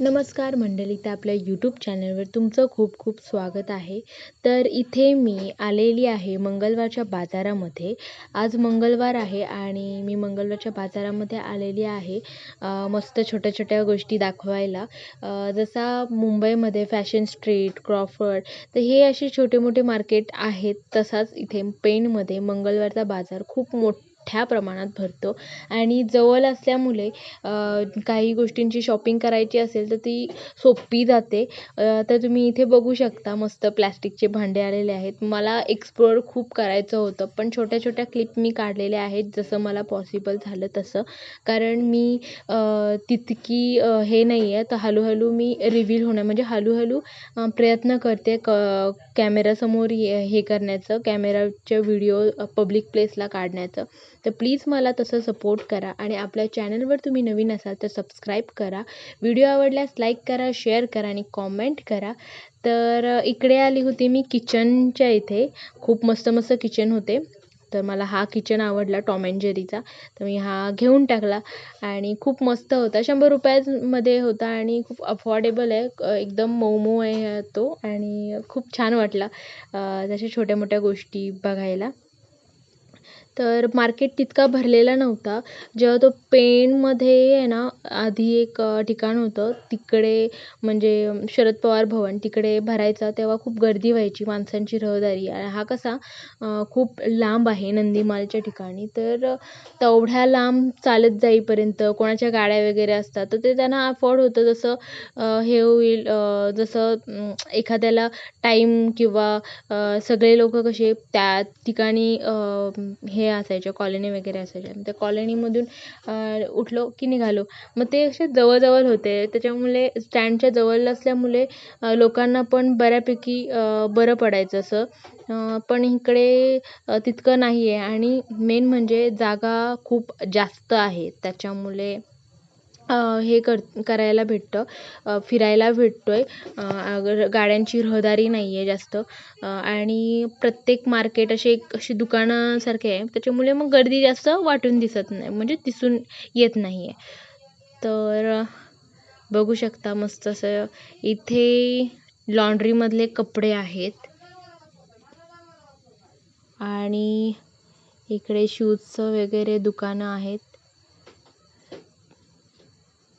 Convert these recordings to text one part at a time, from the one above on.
नमस्कार मंडळी तर आपल्या यूट्यूब चॅनलवर तुमचं खूप खूप स्वागत आहे. तर इथे मी आलेली आहे मंगळवारच्या बाजारामध्ये. आज मंगळवार आहे आणि मी मंगळवारच्या बाजारामध्ये आलेली आहे मस्त छोट्या छोट्या गोष्टी दाखवायला. जसा मुंबईमध्ये फॅशन स्ट्रीट क्रॉफर्ड तर हे असे छोटे मोठे मार्केट आहेत तसाच इथे पेणमध्ये मंगळवारचा बाजार खूप मोठा मोठ्या प्रमाणात भरतो. आणि जवळ असल्यामुळे काही गोष्टींची शॉपिंग करायची असेल तर ती सोपी जाते. तर तुम्ही इथे बघू शकता मस्त प्लॅस्टिकचे भांडे आलेले आहेत. मला एक्सप्लोअर खूप करायचं होतं पण छोट्या छोट्या क्लिप मी काढलेल्या आहेत जसं मला पॉसिबल झालं तसं. कारण मी तितकी हे नाही आहे तर हळूहळू मी रिव्हील होणार म्हणजे हळूहळू प्रयत्न करते क कॅमेरासमोर हे करण्याचं कॅमेराच्या व्हिडिओ पब्लिक प्लेसला काढण्याचं. तर प्लीज मला तसं सपोर्ट करा आणि आपल्या चॅनलवर तुम्ही नवीन असाल तर सबस्क्राईब करा. व्हिडिओ आवडल्यास लाईक करा शेअर करा आणि कॉमेंट करा. तर इकडे आली होती मी किचनच्या इथे. खूप मस्त मस्त किचन होते. तर मला हा किचन आवडला टॉम अँड जेरीचा. तर मी हा घेऊन टाकला आणि खूप मस्त होता. शंभर रुपयामध्ये होता आणि खूप अफोर्डेबल आहे. एकदम मऊ मऊ आहे तो आणि खूप छान वाटला तशा छोट्या मोठ्या गोष्टी बघायला. तर मार्केट तितका भरलेला नव्हता. जेव्हा तो पेणमध्ये आहे ना आधी एक ठिकाण होतं. तिकडे म्हणजे शरद पवार भवन तिकडे भरायचा तेव्हा खूप गर्दी व्हायची माणसांची रहदारी. हा कसा खूप लांब आहे नंदीमालच्या ठिकाणी. तर तेवढ्या लांब चालत जाईपर्यंत कोणाच्या गाड्या वगैरे असतात तर ते त्यांना अफोर्ड होतं. जसं हे होईल जसं एखाद्याला टाईम किंवा सगळे लोक कसे त्या ठिकाणी हे असायच्या कॉलनी वगैरे असायच्या. त्या कॉलनीमधून उठलो की निघालो. मग ते असे जवळजवळ होते. त्याच्यामुळे स्टँडच्या जवळ असल्यामुळे लोकांना पण बऱ्यापैकी बरं पडायचं असं. पण इकडे तितकं नाही आहे आणि मेन म्हणजे जागा खूप जास्त आहे. त्याच्यामुळे हे कर करायला भेटतं. फिरायला भेटतो आहे गाड्यांची रहदारी नाही आहे जास्त आणि प्रत्येक मार्केट असे एक अशी दुकानासारखे आहे. त्याच्यामुळे मग गर्दी जास्त वाटून दिसत नाही. म्हणजे दिसून येत नाही आहे तर बघू शकता मस्त असं इथे लॉन्ड्रीमधले कपडे आहेत. आणि इकडे शूजचं वगैरे दुकानं आहेत.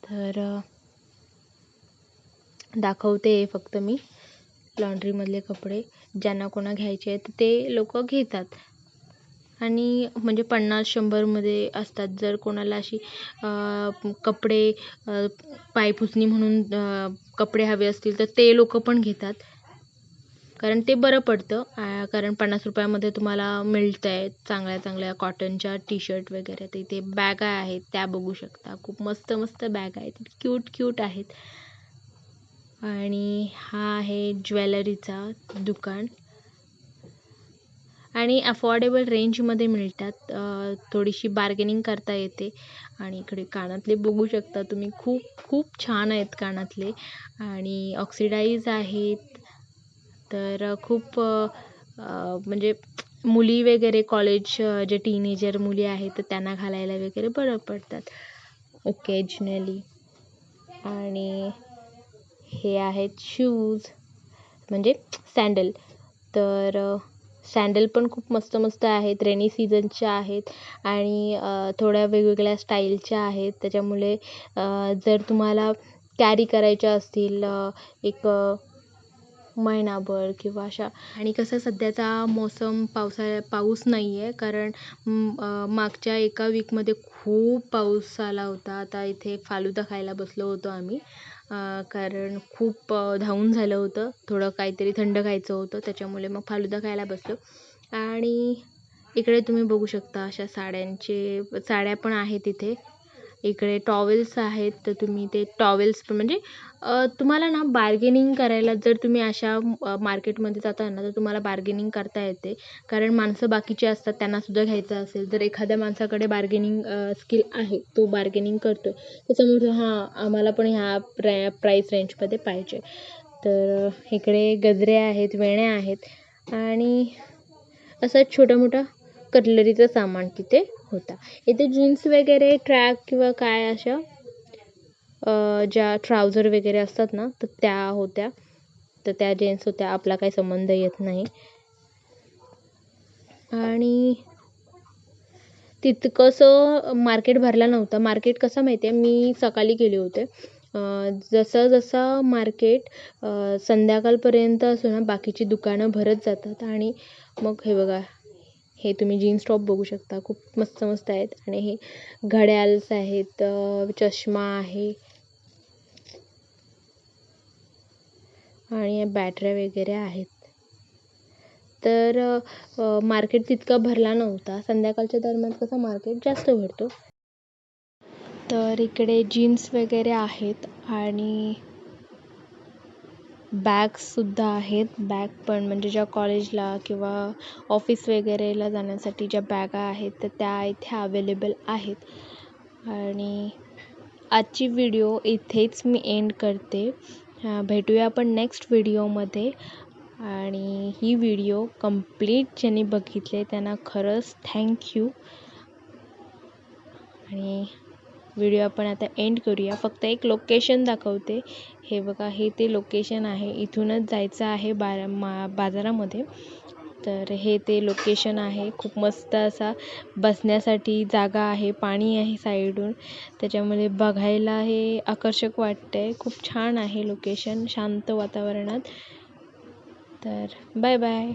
तर दाखवते फक्त मी लॉन्ड्रीमधले कपडे. ज्यांना कोणा घ्यायचे आहेत ते लोक घेतात. आणि म्हणजे पन्नास शंभरमध्ये असतात. जर कोणाला अशी कपडे पायपुसणी म्हणून कपडे हवे असतील तर ते लोक पण घेतात. कारण ते बरं पडतं. कारण पन्नास रुपयामध्ये तुम्हाला मिळतं आहे चांगल्या चांगल्या कॉटनच्या टी शर्ट वगैरे. तर इथे बॅगा आहेत त्या बघू शकता. खूप मस्त मस्त बॅग आहेत. क्यूट क्यूट आहेत. आणि हा आहे ज्वेलरीचा दुकान. आणि अफोर्डेबल रेंजमध्ये मिळतात. थोडीशी बार्गेनिंग करता येते. आणि इकडे कानातले बघू शकता तुम्ही. खूप खूप छान आहेत कानातले. आणि ऑक्सिडाईज आहेत. तर खूप म्हणजे मुली वगैरे कॉलेज जे टीनेजर मुली आहेत तर त्यांना घालायला वगैरे बरं पडतात. ओकेजनली आणि हे आहेत शूज म्हणजे सँडल तर सँडल पण खूप मस्त मस्त आहेत रेनी सीझनच्या आहेत आणि थोड्या वेगवेगळ्या स्टाईलच्या आहेत. त्याच्यामुळे जर तुम्हाला कॅरी करायच्या असतील एक महिनाभर किंवा अशा. आणि कसं सध्याचा मोसम पावसाळ्या पाऊस नाही आहे कारण मागच्या एका वीकमध्ये खूप पाऊस आला होता. आता इथे फालुदा खायला बसलो होतो आम्ही. कारण खूप धावून झालं होतं. थोडं काहीतरी थंड खायचं होतं. त्याच्यामुळे मग फालुदा खायला बसलो. आणि इकडे तुम्ही बघू शकता अशा साड्यांचे साड्या पण आहेत इथे. इकडे टॉवेल्स आहेत तर तुम्ही ते टॉवेल्स पण म्हणजे तुम्हाला ना बार्गेनिंग करायला जर तुम्ही अशा मार्केटमध्ये जाता ना तर तुम्हाला बार्गेनिंग करता येते. कारण माणसं बाकीचे असतात त्यांनासुद्धा घ्यायचं असेल. जर एखाद्या माणसाकडे बार्गेनिंग स्किल आहे तो बार्गेनिंग करतो आहे त्याच्यामुळे हां आम्हाला पण ह्या प्रा प्राईस रेंजमध्ये पाहिजे. तर इकडे गजरे आहेत वेण्या आहेत आणि असं छोटा मोठा कटलरीचं सामान तिथे होता. इथे जीन्स वगैरे ट्रॅक किंवा काय अशा ज्या ट्राउझर वगैरे असतात ना तर त्या होत्या. तर त्या जेन्ट्स होत्या. आपला काही संबंध येत नाही. आणि तितकंसं मार्केट भरला नव्हतं. मार्केट कसं माहिती आहे मी सकाळी गेले होते. जसं जसं मार्केट संध्याकाळपर्यंत असो ना बाकीची दुकानं भरत जातात. आणि मग हे बघा हे तुम्ही जीन्स टॉप बघू शकता. खूप मस्त मस्त आहेत. आणि हे घड्याल्स आहेत चष्मा आहे. आणि बॅटऱ्या वगैरे आहेत. तर मार्केट तितका भरला नव्हता. संध्याकाळच्या दरम्यान कसं मार्केट जास्त भरतो. तर इकडे जीन्स वगैरे आहेत आणि बॅग्ससुद्धा आहेत. बॅग पण म्हणजे ज्या कॉलेजला किंवा ऑफिस वगैरेला जाण्यासाठी ज्या बॅगा आहेत तर त्या इथे अवेलेबल आहेत. आणि आजची व्हिडिओ इथेच मी एंड करते. भेटूया आपण नेक्स्ट व्हिडिओमध्ये आणि ही व्हिडिओ कंप्लीट ज्यांनी बघितले त्यांना खरंच थँक्यू आणि व्हिडिओ आपण आता एंड करूया. फक्त एक लोकेशन दाखवते. हे बघा हे ते लोकेशन आहे. इथूनच जायचं आहे बारा मा बाजारामध्ये. तर हे ते लोकेशन आहे. खूप मस्त असा बसण्यासाठी जागा आहे. पाणी आहे साईडून. त्याच्यामुळे बघायला हे आकर्षक वाटतंय. खूप छान आहे लोकेशन शांत वातावरणात. तर बाय बाय